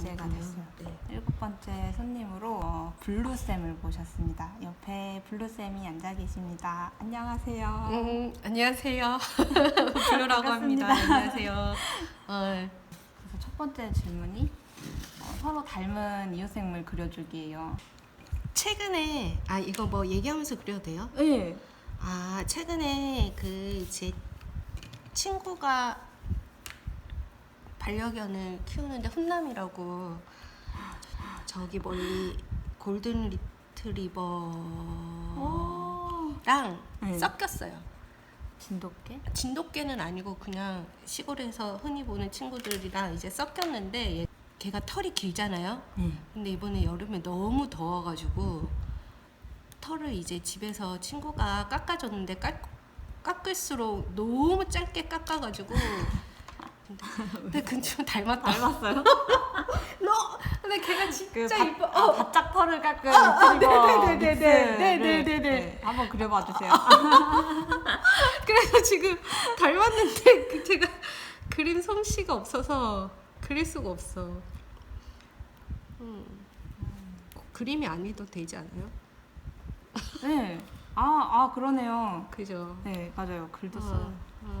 번째 번째가 녹음이군요. 됐어요. 네. 일곱 번째 손님으로 어, 블루 쌤을 모셨습니다. 옆에 블루 쌤이 앉아 계십니다. 안녕하세요. 음, 안녕하세요. 블루라고 합니다. 반갑습니다. 안녕하세요. 어, 그래서 첫 번째 질문이 어, 서로 닮은 이웃생물 그려주기예요. 최근에 아 이거 뭐 얘기하면서 그려도 돼요? 네. 아 최근에 그 제 친구가 반려견을 키우는데 훈남이라고 저기 멀리 골든 리트리버랑 오. 네. 섞였어요. 진돗개? 진돗개는 아니고 그냥 시골에서 흔히 보는 친구들이랑 이제 섞였는데 얘- 걔가 털이 길잖아요. 네. 근데 이번에 여름에 너무 더워가지고 털을 이제 집에서 친구가 깎아줬는데 깎, 깎을수록 너무 짧게 깎아가지고 근데, 근데 근처 닮았다. 닮았어요? 너 근데 걔가 그 진짜 바, 이뻐. 아, 어, 바짝 털을 깎은 아, 네네네네네. 믹스를 네네네네. 네, 한번 그려봐 주세요. 그래서 지금 닮았는데 그 제가 그림 솜씨가 없어서 그릴 수가 없어. 음. 꼭 그림이 아니도 되지 않아요? 네. 아, 아 그러네요. 그죠? 네, 맞아요. 글도 어, 써요. 어. 아,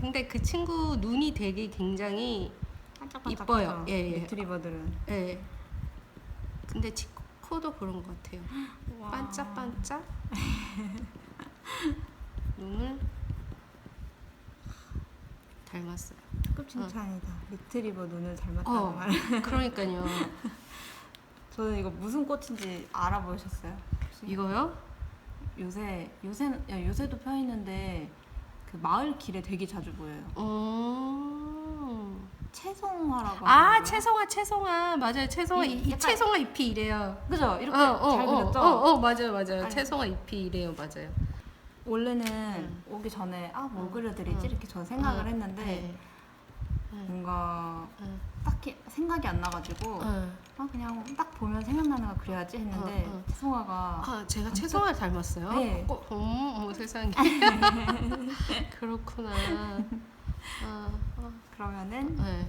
근데 그 친구 눈이 되게 굉장히 반짝반짝 이뻐요. 예, 예. 리트리버들은 예. 근데 치 코도 그런 것 같아요. 와. 반짝반짝. 눈을 닮았어요. 특급 칭찬이다. 리트리버 눈을 닮았다는 어. 말. 그러니까요. 저는 이거 무슨 꽃인지 알아보셨어요? 혹시? 이거요? 요새 요새 야, 요새도 펴 있는데 그 마을 길에 되게 자주 보여요. 음. 채송화라고. 아 하더라고요. 채송아 채송아 맞아요 채송아 이- 이, 이 약간- 채송아 잎이 이래요. 그죠? 이렇게 어, 어, 잘 어, 그렸죠? 어, 어, 맞아요 맞아요 아니. 채송아 잎이 이래요 맞아요. 원래는 음. 오기 전에 아 뭐 음. 그려드리지 음. 이렇게 저는 생각을 음, 했는데 네. 음, 뭔가 음, 딱히 생각이 안 나가지고 음. 아 그냥 딱 보면 생각나는 거 그려야지 했는데 어, 어. 채송화가 아 제가 채송아 닮았어요? 네. 어, 어머 어머 세상에 그렇구나. 아, 아, 그러면은 네.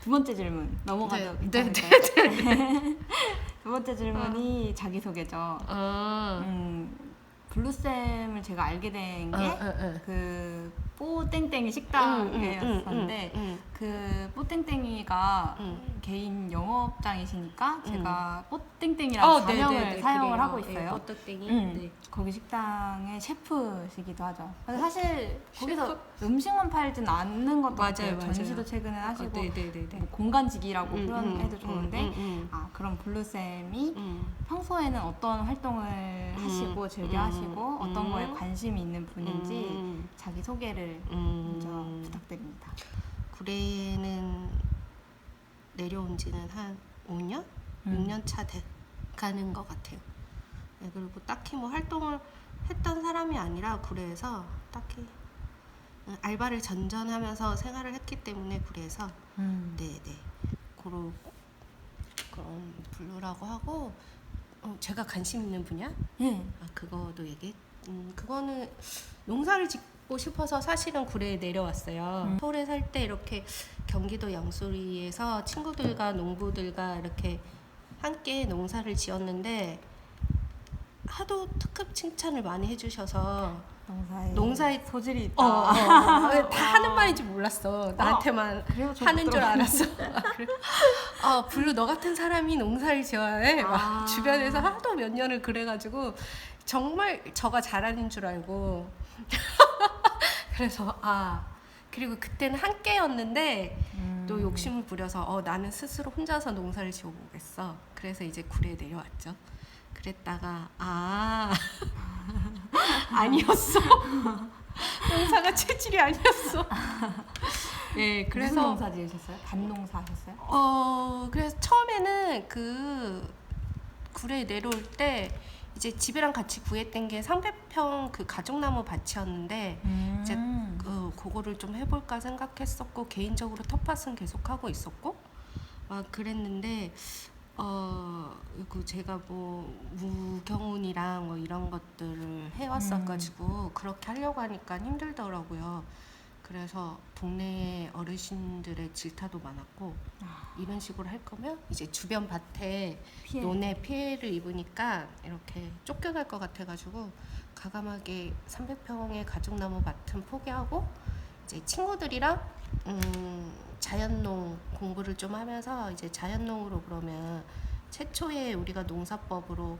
두 번째 질문 넘어가도 네, 네, 괜찮을까요? 두 번째 질문이 자기 소개죠. 아, 음, 블루 쌤을 제가 알게 된 어, 게 어, 어. 그 뽀땡땡이 식당이었었는데 음, 음, 그 뽀땡땡이가 음. 개인 영업장이시니까 제가 어, 뽀땡땡이라는 네, 가명을 네, 네, 사용을 그래요. 하고 예, 있어요. 어떡땡이? 음, 네. 거기 식당의 셰프시기도 하죠. 근데 사실 거기서 셰프? 음식만 팔진 않는 것도 맞아요, 같아요. 맞아요. 전시도 최근에 하시고 어. 뭐 공간지기라고 음, 표현해도 음, 좋은데 아 그럼 블루 쌤이 음. 평소에는 어떤 활동을 하시고 즐겨 음, 하시고 어떤 음. 거에 관심이 있는 분인지 음, 자기 소개를 음. 먼저 부탁드립니다. 구례는 내려온 지는 한 5년? 음. 6년 차 돼 가는 것 같아요. 네, 그리고 딱히 뭐 활동을 했던 사람이 아니라 구례에서 딱히 음, 알바를 전전하면서 생활을 했기 때문에 구례에서 음. 네네 그런 그런 블루라고 하고 어, 제가 관심 있는 분야 예. 아 그거도 얘기 음 그거는 농사를 짓 고 싶어서 사실은 구례에 내려왔어요. 음. 서울에 살 때 이렇게 경기도 양수리에서 친구들과 농부들과 이렇게 함께 농사를 지었는데 하도 특급 칭찬을 많이 해주셔서 농사에 농사에- 소질이 어, 있다. 어, 어, 다 하는 말인지 몰랐어. 나한테만 그래요? 저도 하는 줄. 알았어. 아, 그래? 아, 블루 너 같은 사람이 농사를 지어야 해. 막 아. 주변에서 하도 몇 년을 그래가지고 정말 저가 잘하는 줄 알고. 그래서 아 그리고 그때는 함께였는데 음. 또 욕심을 부려서 어 나는 스스로 혼자서 농사를 지어보겠어. 그래서 이제 구례에 내려왔죠. 그랬다가 아 아니었어. 농사가 체질이 아니었어. 네, 무슨 그래서 농사 지으셨어요? 밭농사 하셨어요? 어 그래서 처음에는 그 구례에 내려올 때 이제 집이랑 같이 구했던 게 300평 그 가죽나무 밭이었는데 이제 그 그거를 좀 해볼까 생각했었고 개인적으로 텃밭은 계속 하고 있었고 막 그랬는데 어, 그 제가 뭐 무경운이랑 뭐 이런 것들을 해왔어가지고 그렇게 하려고 하니까 힘들더라고요. 그래서 동네 어르신들의 질타도 많았고 아, 이런 식으로 할 거면 이제 주변 밭에 피해. 논에 피해를 입으니까 이렇게 쫓겨날 것 같아가지고 가감하게 300평의 가죽나무 밭은 포기하고 이제 친구들이랑 음, 자연농 공부를 좀 하면서 이제 자연농으로 그러면 최초에 우리가 농사법으로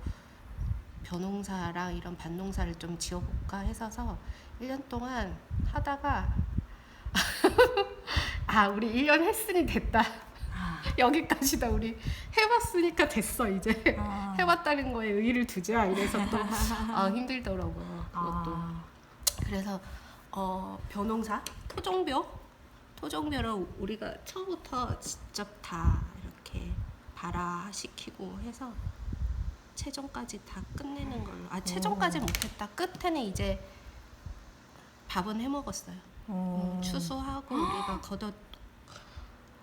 벼농사랑 이런 밭농사를 좀 지어볼까 해서서 1년 동안 하다가 아 우리 1년 했으니 됐다. 아, 여기까지다 우리 해봤으니까 됐어 이제. 아. 해봤다는 거에 의의를 두자. 이래서 또 아, 힘들더라고요 그것도. 아, 그래서 어, 벼농사? 토종벼 토종벼를 우리가 처음부터 직접 다 이렇게 발화시키고 해서 최종까지 다 끝내는 걸로. 아 최종까지 못했다. 끝에는 이제 밥은 해 먹었어요. 어. 음, 추수하고 우리가 걷어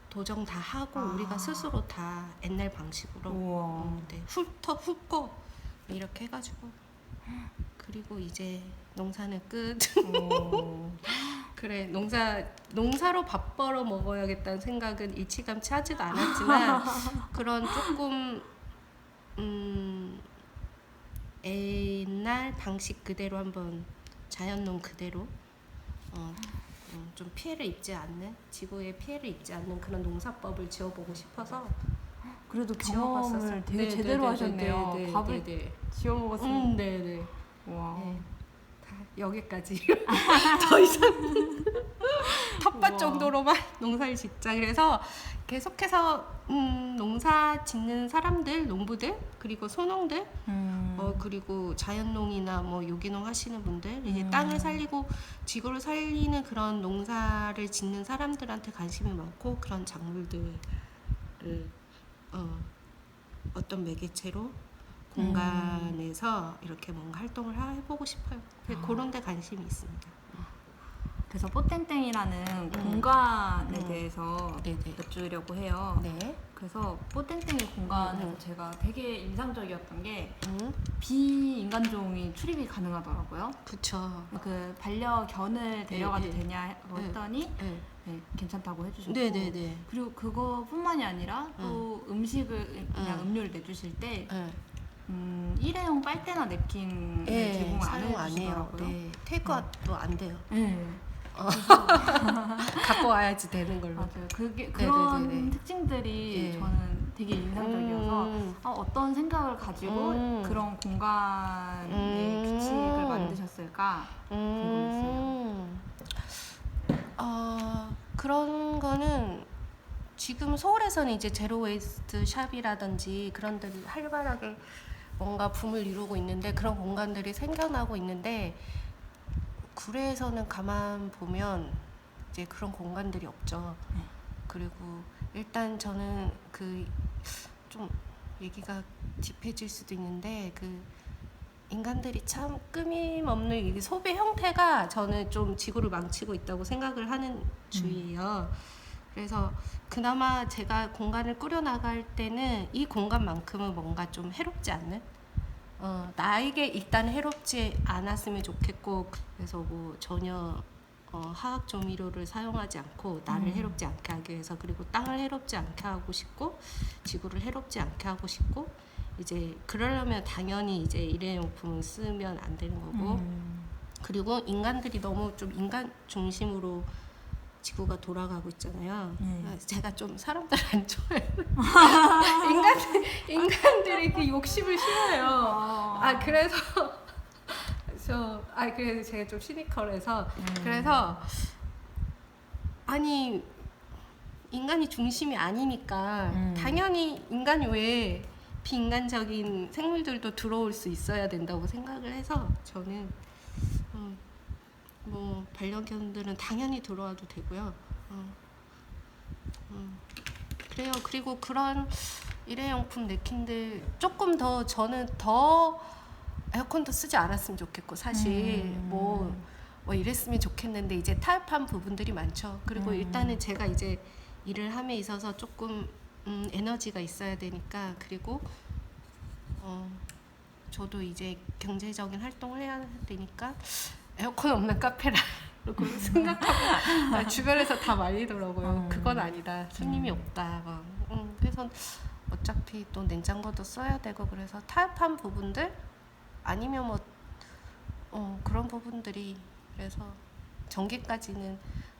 도정 다 하고 아. 우리가 스스로 다 옛날 방식으로 우와. 음, 네, 훑어 훑고 이렇게 해가지고. 그리고 이제 농사는 끝. 오. 그래 농사 농사로 밥 벌어 먹어야겠다는 생각은 일치감치 하지도 않았지만 그런 조금 음 옛날 방식 그대로 한번 자연농 그대로 어, 음, 좀 피해를 입지 않는 지구에 피해를 입지 않는 그런 농사법을 지어보고 싶어서 그래도 지어봤었어요. 경험을 되게 네, 제대로 네, 네, 하셨네요. 네, 네, 밥을 네, 네. 지어 먹었으면. 음, 네 네. 와. 네. 다 여기까지 더 이상 텃밭. 정도로만 농사를 짓자 그래서 계속해서 음, 농사 짓는 사람들 농부들 그리고 소농들 음. 어 그리고 자연농이나 뭐 유기농 하시는 분들 이제 음. 땅을 살리고 지구를 살리는 그런 농사를 짓는 사람들한테 관심이 많고 그런 작물들을 어, 어떤 매개체로 공간에서 이렇게 뭔가 활동을 하- 해보고 싶어요. 아. 그런 데 관심이 있습니다. 그래서 뽀땡땡이라는 공간에 음. 대해서 네네. 여쭈려고 해요. 네. 그래서 뽀땡땡이 공간에서 음. 제가 되게 인상적이었던 게 음, 비인간종이 출입이 가능하더라고요. 그쵸. 그 반려견을 데려가도 네, 네. 되냐고 네. 했더니 네. 네, 괜찮다고 해주셨고 네네네. 그리고 그거뿐만이 아니라 또 음 식을 그냥 음. 음료를 내주실 때 네. 음, 일회용 빨대나 냅킨을 네, 제공을 안 사용 안 해요. 해주시더라고요. 네. 테이크아웃도 안 돼요. 네. 갖고 와야지 되는 걸로. 맞아요. 그게 네, 그런 네, 네, 네. 특징들이 네. 저는 되게 인상적이어서 음. 어, 어떤 생각을 가지고 음. 그런 공간의 음. 규칙을 만드셨을까? 음. 어, 그런 거는 지금 서울에서는 이제 제로 웨이스트 샵이라든지 그런 데를 활발하게 뭔가 붐을 이루고 있는데 그런 공간들이 생겨나고 있는데 구례에서는 가만 보면 이제 그런 공간들이 없죠. 네. 그리고 일단 저는 그 좀 얘기가 딥해질 수도 있는데 그 인간들이 참 끊임없는 이 소비 형태가 저는 좀 지구를 망치고 있다고 생각을 하는 주의예요. 그래서 그나마 제가 공간을 꾸려 나갈 때는 이 공간만큼은 뭔가 좀 해롭지 않는 어, 나에게 일단 해롭지 않았으면 좋겠고 그래서 뭐 전혀 어, 화학 조미료를 사용하지 않고 나를 음. 해롭지 않게 하기 위해서 그리고 땅을 해롭지 않게 하고 싶고 지구를 해롭지 않게 하고 싶고 이제 그러려면 당연히 이제 일회용품을 쓰면 안 되는 거고 음. 그리고 인간들이 너무 좀 인간 중심으로 지구가 돌아가고 있잖아요. 네. 제가 좀 사람들 안 좋아해요. 인간들 인간들이 그 욕심을 싫어해요. 아 그래서 저아 그래서 제가 좀 시니컬해서 음. 그래서 아니 인간이 중심이 아니니까 음. 당연히 인간 외에 비인간적인 생물들도 들어올 수 있어야 된다고 생각을 해서 저는 음, 뭐 반려견들은 당연히 들어와도 되고요. 음, 음, 그래요. 그리고 그런 일회용품 냅킨들 조금 더 저는 더 에어컨도 쓰지 않았으면 좋겠고 사실 음. 뭐, 뭐 이랬으면 좋겠는데 이제 타협한 부분들이 많죠. 그리고 음. 일단은 제가 이제 일을 함에 있어서 조금 음, 에너지가 있어야 되니까 그리고 어, 저도 이제 경제적인 활동을 해야 되니까 에어컨 없는 카페라 그러고 생각하고 아, 주변에서 다 말리더라고요. 음. 그건 아니다. 손님이 음. 없다. 막. 음, 그래서 어차피 또 냉장고도 써야 되고 그래서 타협한 부분들 아니면 뭐 어, 그런 부분들이 그래서 전기까지는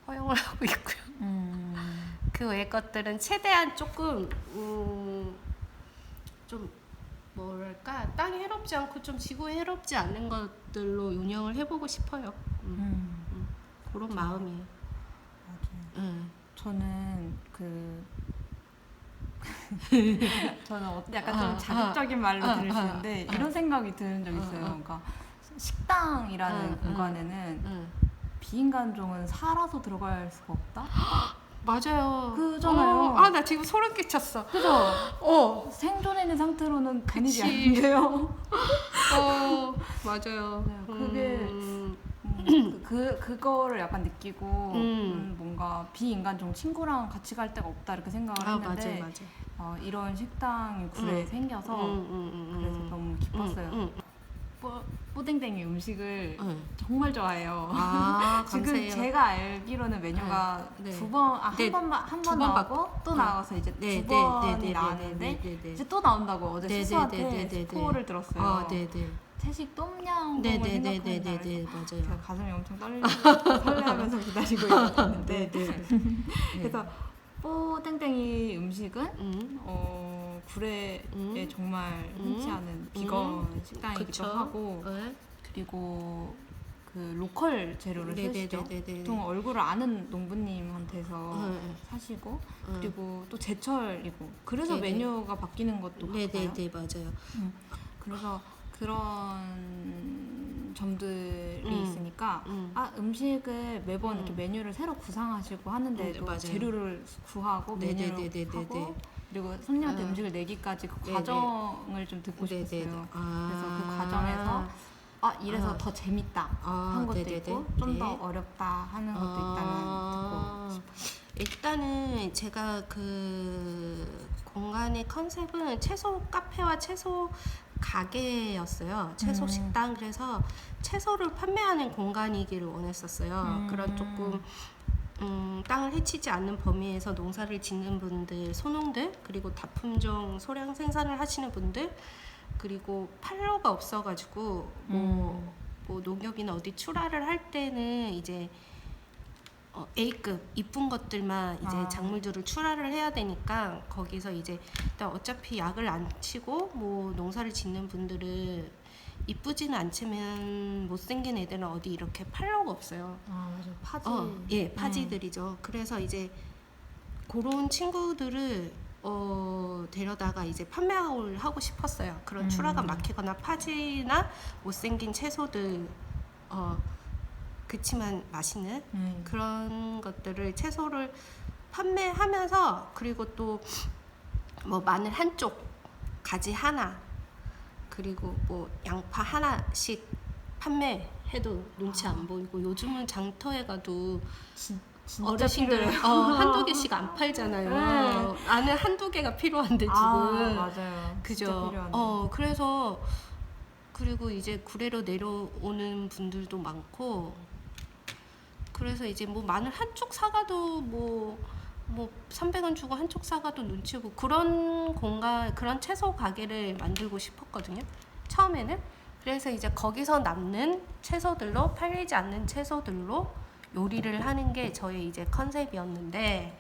허용을 하고 있고요. 음. 그 외의 것들은 최대한 조금 음, 좀 뭐랄까 땅이 해롭지 않고 좀 지구에 해롭지 않는 것들로 운영을 해보고 싶어요. 음, 음. 그런 마음이에요. 맞아요. 음. 저는 그 저는 어- 약간 좀 아, 자극적인 말로 아, 들을 수 아, 있는데 아. 이런 생각이 드는 적 아, 있어요. 아. 그러니까 식당이라는 아, 아. 공간에는 음. 비인간종은 살아서 들어갈 수가 없다. 맞아요. 그잖아요. 어, 아, 나 지금 소름 끼쳤어. 그죠? 어, 생존해 있는 상태로는 그치. 아닌데요. 어, 맞아요. 네, 그게 음, 음, 그 그거를 약간 느끼고 음. 음, 뭔가 비인간종 친구랑 같이 갈 데가 없다 이렇게 생각을 아, 했는데 맞아요, 맞아요. 어, 이런 식당이 굴에 음. 생겨서 음, 그래서 음. 너무 기뻤어요. 음, 음, 뽀, 뽀댕댕이 음식을 음. 정말 좋아해요. 아, 지금 감사해요. 제가 알기로는 메뉴가 네. 두 번, 아, 한 네, 번만 한두번번 나오고 또 어. 나와서 이제 네, 두 네, 번이 네, 네, 나왔는데 네, 네, 네. 이제 또 나온다고 어제 네, 네, 수수한테 네, 네, 네, 네. 스포를 들었어요. 아, 네, 네. 채식 똠양꿍을 네, 네, 네, 네, 네, 네, 제가 맞아요. 가슴이 엄청 떨리고 설레하면서 기다리고 있었는데 네, 네. 그래서 뽀땡땡이 음식은 음. 어, 굴에 음. 정말 흔치 음. 않은 비건 음. 식당이기도 그쵸. 하고 네. 그리고 그 로컬 재료를 네, 네, 쓰시죠. 네, 네, 네. 보통 얼굴을 아는 농부님한테서 음. 사시고 음. 그리고 또 제철이고 그래서 네, 네. 메뉴가 바뀌는 것도 네, 네. 네, 맞아요. 그래서 그런 점들이 음. 있으니까 음. 아 음식을 매번 음. 이렇게 메뉴를 새로 구상하시고 하는데도 음. 재료를 구하고 네, 네, 메뉴를 네, 네, 네, 하고 네. 그리고 손님한테 아. 음식을 내기까지 그 네, 네. 과정을 좀 듣고 네, 네, 네. 싶었어요. 아. 그래서 그 과정에서 아 이래서 아. 더 재밌다 아, 한 것도 네, 네, 있고 네. 좀더 네. 어렵다 하는 것도 있다면 아, 듣고 싶어요. 일단은 제가 그 공간의 컨셉은 채소 카페와 채소 가게였어요. 채소 음. 식당 그래서 채소를 판매하는 공간이기를 원했었어요. 음. 그런 조금 음, 땅을 해치지 않는 범위에서 농사를 짓는 분들, 소농들, 그리고 다품종 소량 생산을 하시는 분들, 그리고 판로가 없어가지고 뭐, 음. 뭐 농협이나 어디 출하를 할 때는 이제 어, A급 이쁜 것들만 이제 아. 작물들을 출하를 해야 되니까 거기서 이제 일단 어차피 약을 안 치고 뭐 농사를 짓는 분들은 이쁘지는 않지만 못생긴 애들은 어디 이렇게 팔로가 없어요. 아 맞아 파지 어, 예, 파지들이죠. 그래서 이제 그런 친구들을 어, 데려다가 이제 판매를 하고 싶었어요. 그런 음. 출하가 막히거나 파지나 못생긴 채소들 어, 그치만 맛있는 음. 그런 것들을 채소를 판매하면서 그리고 또 뭐 마늘 한쪽 가지 하나 그리고 뭐 양파 하나씩 판매해도 눈치 안 보이고 요즘은 장터에 가도 진, 어르신들. 어, 한두 개씩 안 팔잖아요. 네. 나는 한두 개가 필요한데 지금 아 맞아요. 그죠. 어 그래서 그리고 이제 구례로 내려오는 분들도 많고 그래서 이제 뭐 마늘 한쪽 사가도 뭐 뭐 300원 주고 한쪽 사가도 눈치 보고 그런 공간 그런 채소 가게를 만들고 싶었거든요. 처음에는 그래서 이제 거기서 남는 채소들로 팔리지 않는 채소들로 요리를 하는 게 저의 이제 컨셉이었는데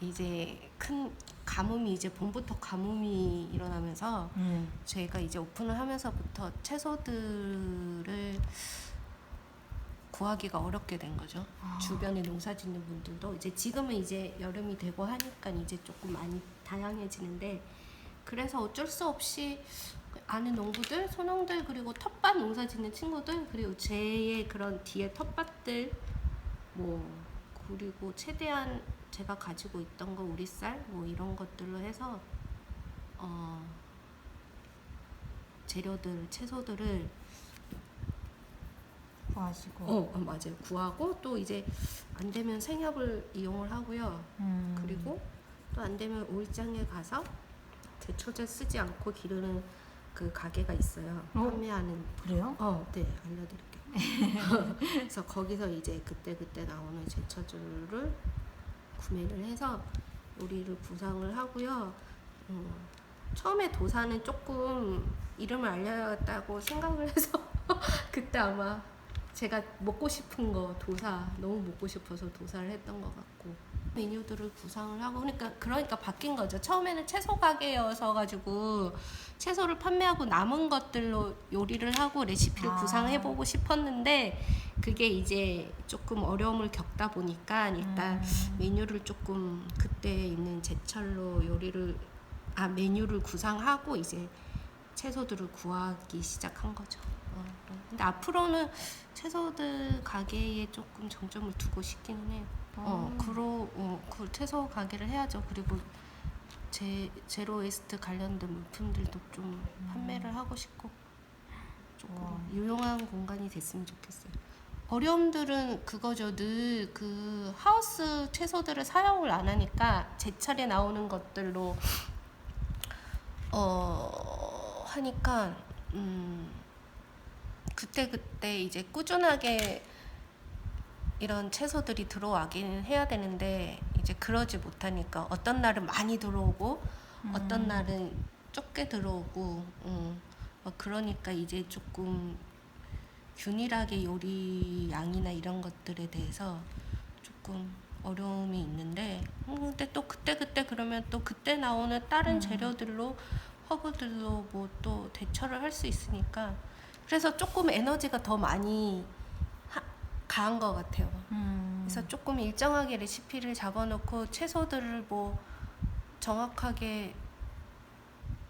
이제 큰 가뭄이 이제 봄부터 가뭄이 일어나면서 음. 저희가 이제 오픈을 하면서부터 채소들을 구하기가 어렵게 된 거죠. 아. 주변에 농사 짓는 분들도 이제 지금은 이제 여름이 되고 하니까 이제 조금 많이 다양해지는데 그래서 어쩔 수 없이 아는 농부들, 소농들 그리고 텃밭 농사 짓는 친구들 그리고 제의 그런 뒤에 텃밭들 뭐 그리고 최대한 제가 가지고 있던 거 우리 쌀 뭐 이런 것들로 해서 어 재료들 채소들을 구하시고. 어, 어, 맞아요 구하고 또 이제 안 되면 생협을 이용을 하고요 음. 그리고 또 안 되면 오일장에 가서 제초제 쓰지 않고 기르는 그 가게가 있어요. 어? 판매하는 그래요? 어, 네, 알려드릴게요. 그래서 거기서 이제 그때 그때 나오는 제철주를 구매를 해서 요리를 구상을 하고요. 음, 처음에 도사는 조금 이름을 알려야겠다고 생각을 해서 그때 아마 제가 먹고 싶은 거 도사 너무 먹고 싶어서 도사를 했던 것 같고 메뉴들을 구상을 하고 그러니까 그러니까 바뀐 거죠. 처음에는 채소 가게여서 가지고 채소를 판매하고 남은 것들로 요리를 하고 레시피를 아. 구상해 보고 싶었는데 그게 이제 조금 어려움을 겪다 보니까 일단 음. 메뉴를 조금 그때 있는 제철로 요리를 아 메뉴를 구상하고 이제 채소들을 구하기 시작한 거죠. 어, 어. 근데 앞으로는 채소들 가게에 조금 정점을 두고 싶기는 해요. 어, 음. 그로 어, 그 채소 가게를 해야죠. 그리고 제 제로 웨스트 관련된 물품들도 좀 판매를 하고 싶고 조금 와. 유용한 공간이 됐으면 좋겠어요. 어려움들은 그거죠. 늘 그 하우스 채소들을 사용을 안 하니까 제철에 나오는 것들로 어 하니까 음 그때 그때 이제 꾸준하게 이런 채소들이 들어와기는 해야 되는데 이제 그러지 못하니까 어떤 날은 많이 들어오고 어떤 음. 날은 적게 들어오고 음, 어, 그러니까 이제 조금 균일하게 요리 양이나 이런 것들에 대해서 조금 어려움이 있는데 음, 근데 또 그때 그때 그러면 또 그때 나오는 다른 음. 재료들로 허브들로 뭐 또 대처를 할 수 있으니까 그래서 조금 에너지가 더 많이 하, 가한 것 같아요. 음. 그래서 조금 일정하게 레시피를 잡아놓고 채소들을 뭐 정확하게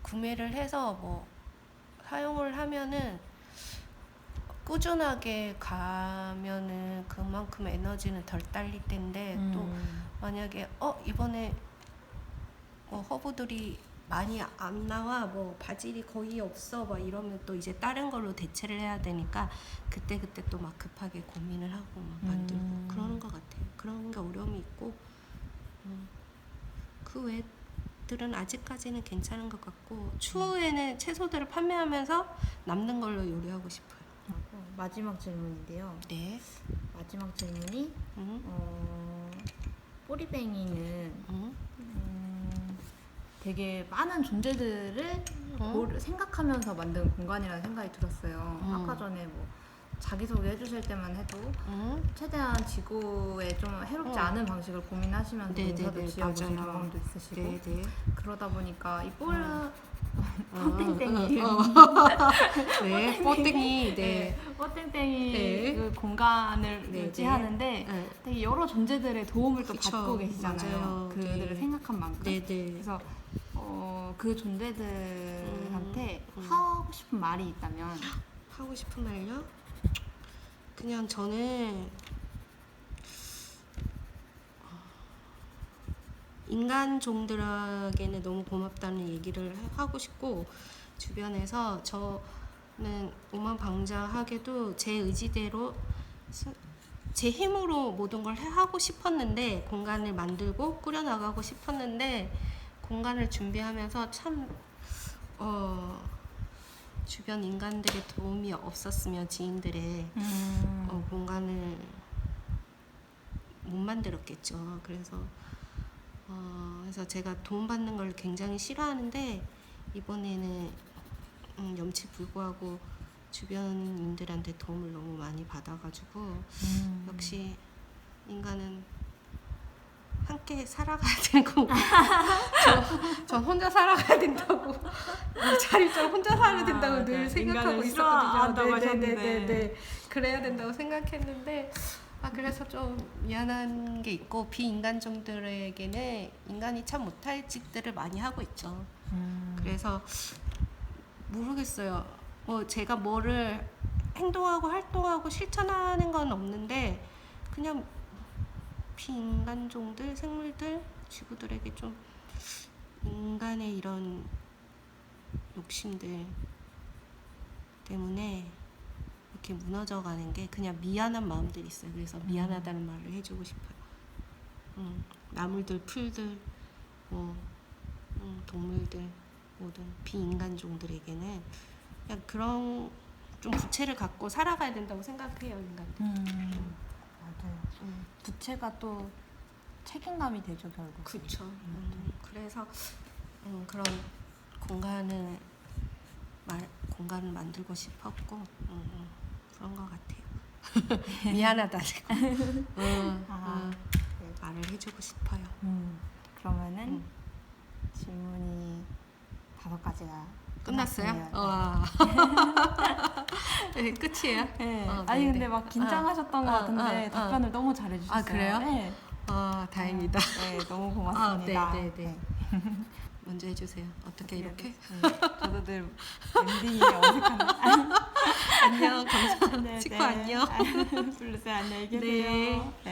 구매를 해서 뭐 사용을 하면은 꾸준하게 가면은 그만큼 에너지는 덜 딸릴 텐데 또 음. 만약에 어 이번에 뭐 허브들이 많이 안 나와 뭐 바질이 거의 없어 막 이러면 또 이제 다른 걸로 대체를 해야 되니까 그때 그때 또 막 급하게 고민을 하고 막 만들고 음. 그러는 것 같아요. 그런 게 어려움이 있고 음, 그 외들은 아직까지는 괜찮은 것 같고 추후에는 채소들을 판매하면서 남는 걸로 요리하고 싶어요. 하고 마지막 질문인데요. 네. 마지막 질문이 음, 어, 꼬리뱅이는 음, 음, 되게 많은 존재들을 어? 고르- 생각하면서 만든 공간이라는 생각이 들었어요. 음. 아까 전에 뭐 자기소개 해주실 때만 해도 음. 최대한 지구에 좀 해롭지 어. 않은 방식을 고민하시면서 네네네, 인사도 지어보신 맞아요. 경험도 있으시고 네, 네. 그러다 보니까 이 볼, 어. 뽀땡땡이 어, 어, 어. 네, 뽀땡이. 네. 뽀땡땡이 네. 그 공간을 네, 유지하는데 네. 되게 여러 존재들의 도움을 또 그쵸, 받고 계시잖아요. 맞아요. 그들을 네. 생각한 만큼. 네, 네. 그래서 어, 그 존재들한테 음, 음. 하고 싶은 말이 있다면 하고 싶은 말요? 그냥 저는 인간 종들에게는 너무 고맙다는 얘기를 하- 하고 싶고 주변에서 저는 오만방자하게도 제 의지대로 스- 제 힘으로 모든 걸 해- 하고 싶었는데 공간을 만들고 꾸려나가고 싶었는데 공간을 준비하면서 참 어, 주변 인간들의 도움이 없었으면 지인들의 음. 어, 공간을 못 만들었겠죠. 그래서 어, 그래서 제가 도움 받는 걸 굉장히 싫어하는데 이번에는 음, 염치 불구하고 주변인들한테 도움을 너무 많이 받아가지고 음. 역시 인간은 함께 살아가야 되는 건가? 저, 전 혼자 살아가야 된다고 자리처럼 혼자 살아야 된다고 아, 늘 네. 생각하고 있었거든요. 싫어한다고 하셨는데. 네네네 네. 그래야 된다고 생각했는데 아 그래서 좀 미안한 게 있고 비인간종들에게는 인간이 참 못할 짓들을 많이 하고 있죠. 음. 그래서 모르겠어요. 뭐 제가 뭐를 행동하고 활동하고 실천하는 건 없는데 그냥 비인간종들 생물들 지구들에게 좀 인간의 이런 욕심들 때문에 이렇게 무너져 가는 게 그냥 미안한 마음들이 있어요. 그래서 미안하다는 말을 해주고 싶어요. 음, 나물들, 풀들 어, 음, 동물들 모든 비인간종들에게는 그냥 그런 좀 부채를 갖고 살아가야 된다고 생각해요 인간. 음. 음, 부채가 또 책임감이 되죠 결국. 그렇죠. 음, 그래서 음, 그런 공간을 말 공간을 만들고 싶었고 음, 음, 그런 것 같아요. 미안하다 지금. 음, 아, 음, 네. 말을 해주고 싶어요. 음, 그러면은 음. 질문이 다섯 가지가 끝났어요? 와. 네, 끝이에요? 네. 어, 아니 네, 근데 네. 막 긴장하셨던 것 아, 같은데 아, 아. 답변을 너무 잘해주셨어요. 아, 그래요? 네. 아, 다행이다. 네, 너무 고맙습니다. 아, 네, 네, 네. 먼저 해주세요. 어떻게 이렇게? 네, 저도 늘 엔딩이 어색한데. 안녕, 감사. 네, 치코 네. 안녕. 블루스 안녕히 계세요. 네. 네.